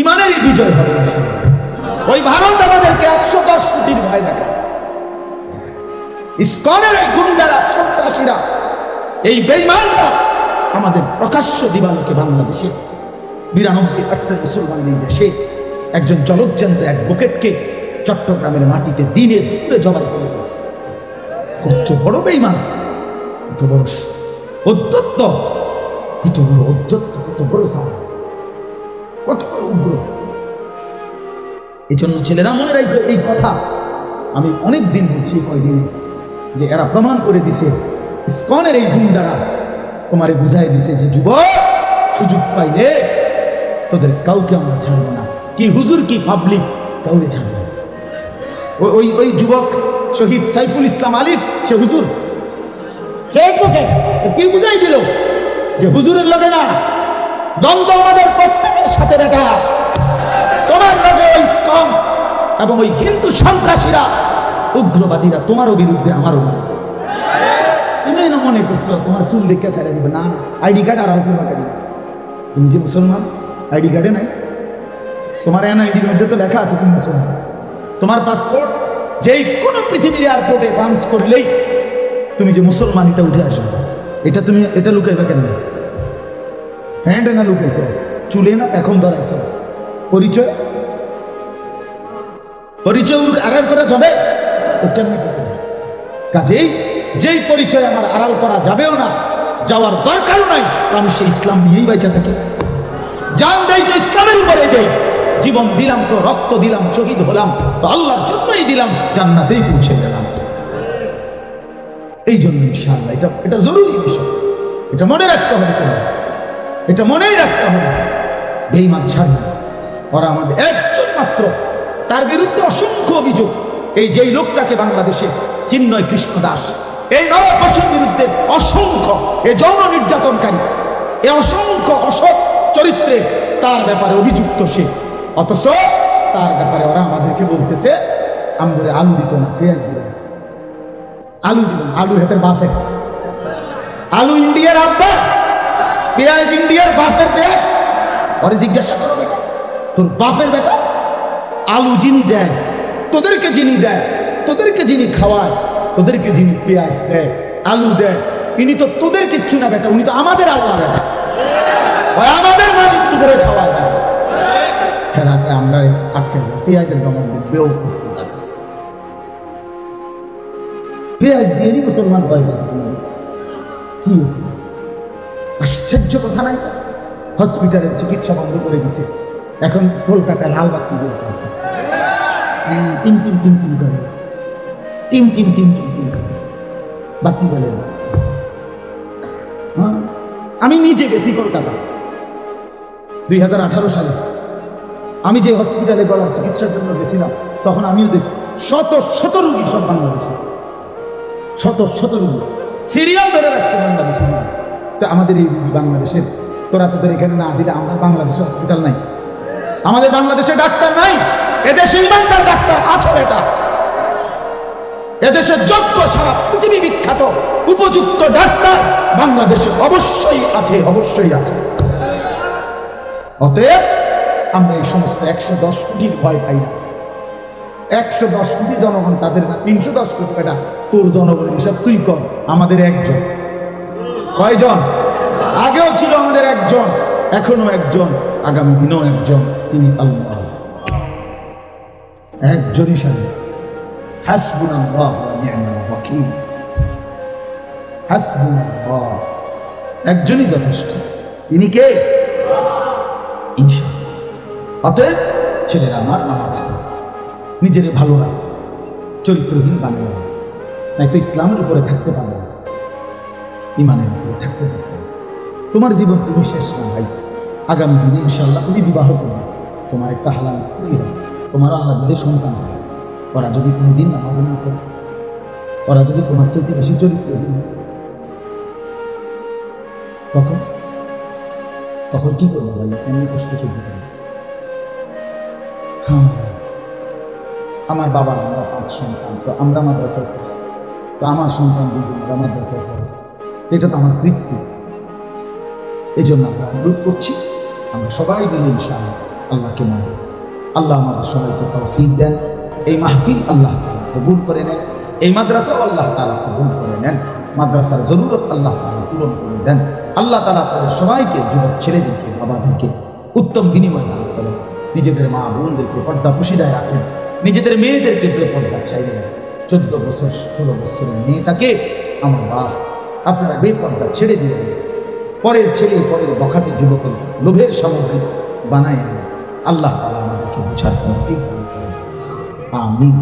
ইমানেরই বিজয় হবে। ওই ভারত আমাদেরকে একশো দশ কোটির ভয় দেখায়। ইস্কনের এই গুন্ডারা, সন্ত্রাসীরা, এই বেইমানরা আমাদের প্রকাশ্য দিবালোকে বাংলাদেশে বিরানব্বই পার্সেন্ট মুসলমান এই দেশে একজন জলজ্জান্ত অ্যাডভোকেটকে চট্টগ্রামের মাটিতে দিনে দুপুরে জবাই করে কত বড় বেইমান, কত বড় অধ্যত্ত কত বড় অধ্যত্ত কত বড় সাহস কত বড় উগ্র। এই জন্য ছেলেরা মনে রাখবে এই কথা। আমি অনেক দিন বলছি কয়দিন যে এরা প্রমাণ করে দিছে, ইস্কনের এই গুন্ডারা তোমারে বুঝাই দিছে যে যুবক, সুযোগ পাইলে তোদের কাউকে আমরা ছাড়বো না। কি হুজুর, কি পাবলিক কাউকে ছাড়বো না। ওই- ওই যুবক শহীদ সাইফুল ইসলাম আলিফ, সে হুজুর। সে কি বুঝাই দিল? যে হুজুরের লগে না দ্বন্দ্ব আমাদের প্রত্যেকের সাথে বেটা তোমার লগে ওই ইসকন এবং ওই হিন্দু সন্ত্রাসীরা, উগ্রবাদীরা তোমারও বিরুদ্ধে, আমারও বিরুদ্ধে। না মনে করছ, তোমার চুল দেখে ছেড়ে দিবে? না আইডি কার্ড আর মাকে দিবে তুমি যে মুসলমান, আইডি কার্ডে নাই? তোমার মধ্যে তো লেখা আছে তুমি মুসলমান। তোমার পাসপোর্ট, যেই কোনো পৃথিবীর এয়ারপোর্টে পাঞ্চ করলেই তুমি যে মুসলমান, এটা উঠে আসবে। এটা তুমি, এটা লুকাইবা কেন? প্যান্টে না লুকাইছ চুলে না এখন ধরাইছ। পরিচয়? পরিচয় আড়াল করা যাবে? কেমনি কাজেই যেই পরিচয় আমার আড়াল করা যাবেও না, যাওয়ার দরকারও নাই আমি সেই ইসলাম নিয়েই বাইচা থাকি। জান দেই তো ইসলামের উপরে দেই। জীবন দিলাম তো, রক্ত দিলাম, শহীদ হলাম, তো আল্লাহর জন্যই দিলাম, জান্নাতেই পৌঁছে গেলাম। এই জন্য ইনশাআল্লাহ, এটা এটা জরুরি বিষয়। এটা মনে রাখতে হবে তোমার এটা মনেই রাখতে হবে। বেইমান ছাড়বে না। ওরা আমাদের একজন মাত্র তার বিরুদ্ধে অসংখ্য অভিযোগ। এই যেই লোকটাকে বাংলাদেশে চিন্ময় কৃষ্ণ দাস, এই নববর্ষের বিরুদ্ধে অসংখ্য, এ যৌন নির্যাতনকারী, এ অসংখ্য অসৎ চরিত্রে তার ব্যাপারে অভিযুক্ত সে। অথচ তার ব্যাপারে ওরা আমাদেরকে বলতেছে আমগুলো আলু দিত না, পেঁয়াজ দিত আলু দিল আলু হেতের বাসে আলু ইন্ডিয়ার আব্বা। পেঁয়াজ ইন্ডিয়ার বাফের পেঁয়াজ ওরে জিজ্ঞাসা করো বেটা, তোর বাফের বেটা? আলু যিনি দেয়, তোদেরকে যিনি দেয়, তোদেরকে যিনি খাওয়ায়, তোদেরকে যিনি পেঁয়াজ দেয়, আলু দেয়, ইনি তো তোদের কিচ্ছু না বেটা, উনি তো আমাদের আল্লাহ বেটা। আমাদের মালিক করে খাওয়ায় বেটা হ্যাঁ আমরা আটকে পেঁয়াজের গমন বেউ পেঁয়াজ দিয়ে মুসলমান হয়ে কি আশ্চর্য কথা নাই। হসপিটালের চিকিৎসা বন্ধ করে দিছে। এখন কলকাতায় লাল বাতি টিম টিম টিম টিম করে। টিম টিম টিম টিম টিম করে। জ্বলে না। হ্যাঁ, আমি নিজে গেছি কলকাতা। দুই হাজার আঠারো সালে। আমি যে হসপিটালে গলার চিকিৎসার জন্য গেছিলাম তখন আমিও দেখি শত শত রুগী সব বাংলাদেশে। শত শত রুগী। সিরিয়াল ধরে রাখছে বাংলাদেশে তো আমাদের এই বাংলাদেশের, তোরা তোদের এখানে না দিলে আমরা বাংলাদেশে হসপিটাল নাই। আমাদের বাংলাদেশে ডাক্তার নাই, এদেশে ইমানদার ডাক্তার আছে এটা এদেশে যোগ্য সারা পৃথিবী বিখ্যাত, উপযুক্ত ডাক্তার বাংলাদেশে অবশ্যই আছে অবশ্যই আছে। অতএব, আমরা এই সমস্ত একশো দশ কোটির ভয় পাই না। একশো দশ কোটি জনগণ তাদের না, তিনশো দশ কোটি বেটা, তোর জনগণের হিসাব তুই কর, আমাদের একজন। কয়জন? আগেও ছিল আমাদের একজন, এখনও একজন, আগামী দিনেও একজন, তিনি আল্লাহ। একজন হিসাবে। হাসবুনাল্লাহ ওয়া নি'মাল ওয়াকিল। একজনই যথেষ্ট। তিনি কে? অতএব ছেলেরা আমার নামাজ নিজের ভালো রাখো। চরিত্রহীন বানিয়ে না তাই তো ইসলামের উপরে থাকতে পারবে না। ইমানের উপরে থাকতে পারবে তোমার জীবন তুমি শেষ না ভাই। আগামী দিনে ইনশাল্লাহ তুমি বিবাহ করবে। তোমার একটা হালাল স্ত্রী হবে। তোমার আল্লাহ দিলে সন্তান হবে। ওরা যদি কোনোদিন নামাজ না করে ওরা যদি তোমার চাইতে বেশি হয়, তখন তখন কি করব ভাই? এমনি কষ্ট সহ্য করব। হ্যাঁ আমার বাবার আমরা পাঁচ সন্তান তো আমরা মাদ্রাসায় পড়ছি। তো আমার সন্তান দুজন ওরা মাদ্রাসায় পড়ে। এটা তো আমার তৃপ্তি। এই জন্য আমরা অনুরোধ করছি, আমরা সবাই মিলে ইনশাআল্লাহ আল্লাহকে মানে। আল্লাহ আমাদের সবাইকে তৌফিক দেন। এই মাহফিল আল্লাহ কবুল করে নেন। এই মাদ্রাসাও আল্লাহ তালা কবুল করে নেন। মাদ্রাসার জরুরত আল্লাহ তালা পূরণ করে দেন। আল্লাহ তালা তাদের সবাইকে, যুবক ছেলেদেরকে, বাবাদেরকে উত্তম বিনিময় দান করেন। নিজেদের মা বোনদেরকে পর্দা পুশিদায় রাখেন। নিজেদের মেয়েদেরকে বেপর্দা চাইলে চোদ্দ বছর, ষোলো বছরের মেয়েটাকে আমার বাপ আপনারা বেপর্দা ছেড়ে দিয়ে পরের ছেলে, পরের বখাটে যুবকের লোভের সামগ্রী বানায় আল্লাহ আমাদেরকে বুঝার তৌফিক আমিন।